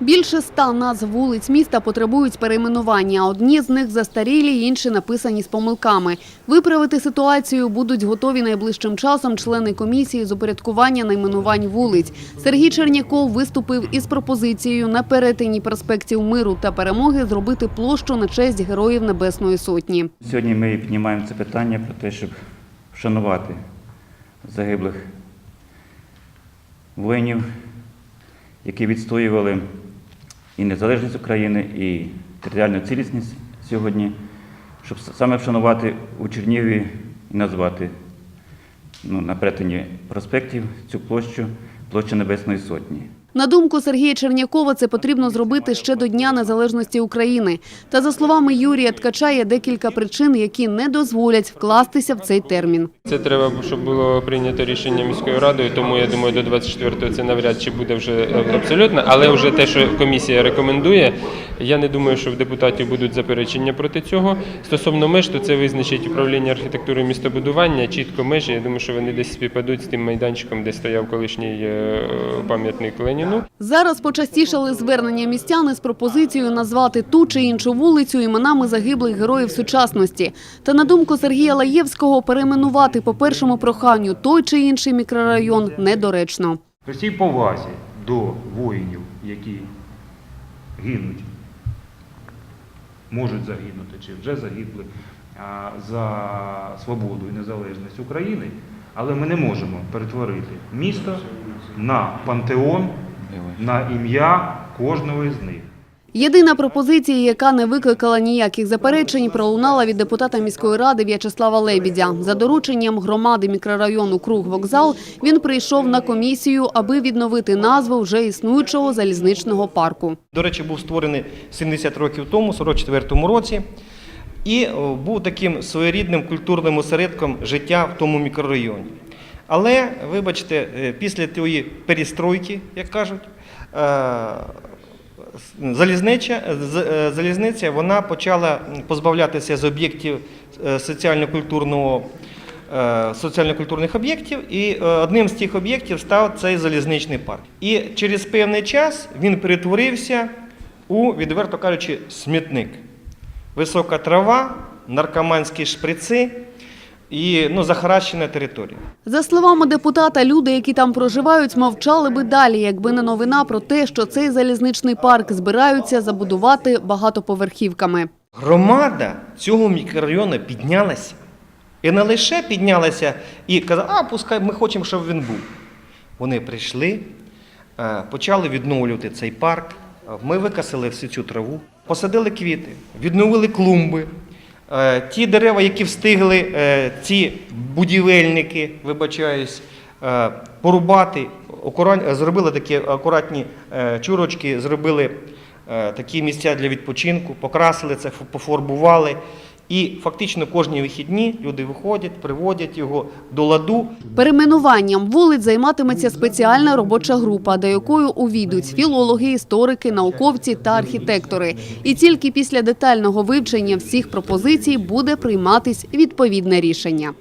Більше ста назв вулиць міста потребують перейменування. Одні з них застарілі, інші написані з помилками. Виправити ситуацію будуть готові найближчим часом члени комісії з упорядкування найменувань вулиць. Сергій Черняков виступив із пропозицією на перетині проспектів Миру та Перемоги зробити площу на честь Героїв Небесної Сотні. Сьогодні ми піднімаємо це питання про те, щоб вшанувати загиблих воїнів, які відстоювали і незалежність України, і територіальну цілісність сьогодні, щоб саме вшанувати у Чернігові і назвати ну, на перетині проспектів цю площу площа Небесної Сотні. На думку Сергія Чернякова, це потрібно зробити ще до Дня Незалежності України. Та за словами Юрія Ткача, є декілька причин, які не дозволять вкластися в цей термін. Це треба, щоб було прийнято рішення міською радою, тому я думаю, до 24-го це навряд чи буде вже абсолютно. Але вже те, що комісія рекомендує, я не думаю, що в депутатів будуть заперечення проти цього. Стосовно меж, то це визначить управління архітектури містобудування, чітко межі. Я думаю, що вони десь співпадуть з тим майданчиком, де стояв колишній е, пам'ятник Леніну. Зараз почастішали звернення містяни з пропозицією назвати ту чи іншу вулицю іменами загиблих героїв сучасності. Та на думку Сергія Лаєвського, перейменувати по першому проханню той чи інший мікрорайон недоречно. При всій повазі до воїнів, які гинуть, можуть загинути чи вже загибли за свободу і незалежність України, але ми не можемо перетворити місто на пантеон, на ім'я кожного із них. Єдина пропозиція, яка не викликала ніяких заперечень, пролунала від депутата міської ради В'ячеслава Лебідя. За дорученням громади мікрорайону Круг вокзал він прийшов на комісію, аби відновити назву вже існуючого залізничного парку. До речі, був створений 70 років тому, в 44-му році, і був таким своєрідним культурним осередком життя в тому мікрорайоні. Але, вибачте, е, після тієї перестройки, як кажуть, е, залізнича, з- е, залізниця вона почала позбавлятися з об'єктів соціально-культурного соціально-культурних об'єктів, і одним з тих об'єктів став цей залізничний парк. І через певний час він перетворився у, відверто кажучи, смітник. Висока трава, наркоманські шприци і ну, захаращена територія. За словами депутата, люди, які там проживають, мовчали би далі, якби не новина про те, що цей залізничний парк збираються забудувати багатоповерхівками. Громада цього мікрорайону піднялася. І не лише піднялася і казала, а пускай ми хочемо, щоб він був. Вони прийшли, е, почали відновлювати цей парк. Ми викасили всю цю траву, посадили квіти, відновили клумби. Е, Ті дерева, які встигли е, ці будівельники, вибачаюсь, е, порубати, зробили такі акуратні чурочки, зробили такі місця для відпочинку, покрасили це, пофарбували. І фактично кожні вихідні люди виходять, приводять його до ладу. Перейменуванням вулиць займатиметься спеціальна робоча група, до якої увійдуть філологи, історики, науковці та архітектори. І тільки після детального вивчення всіх пропозицій буде прийматись відповідне рішення.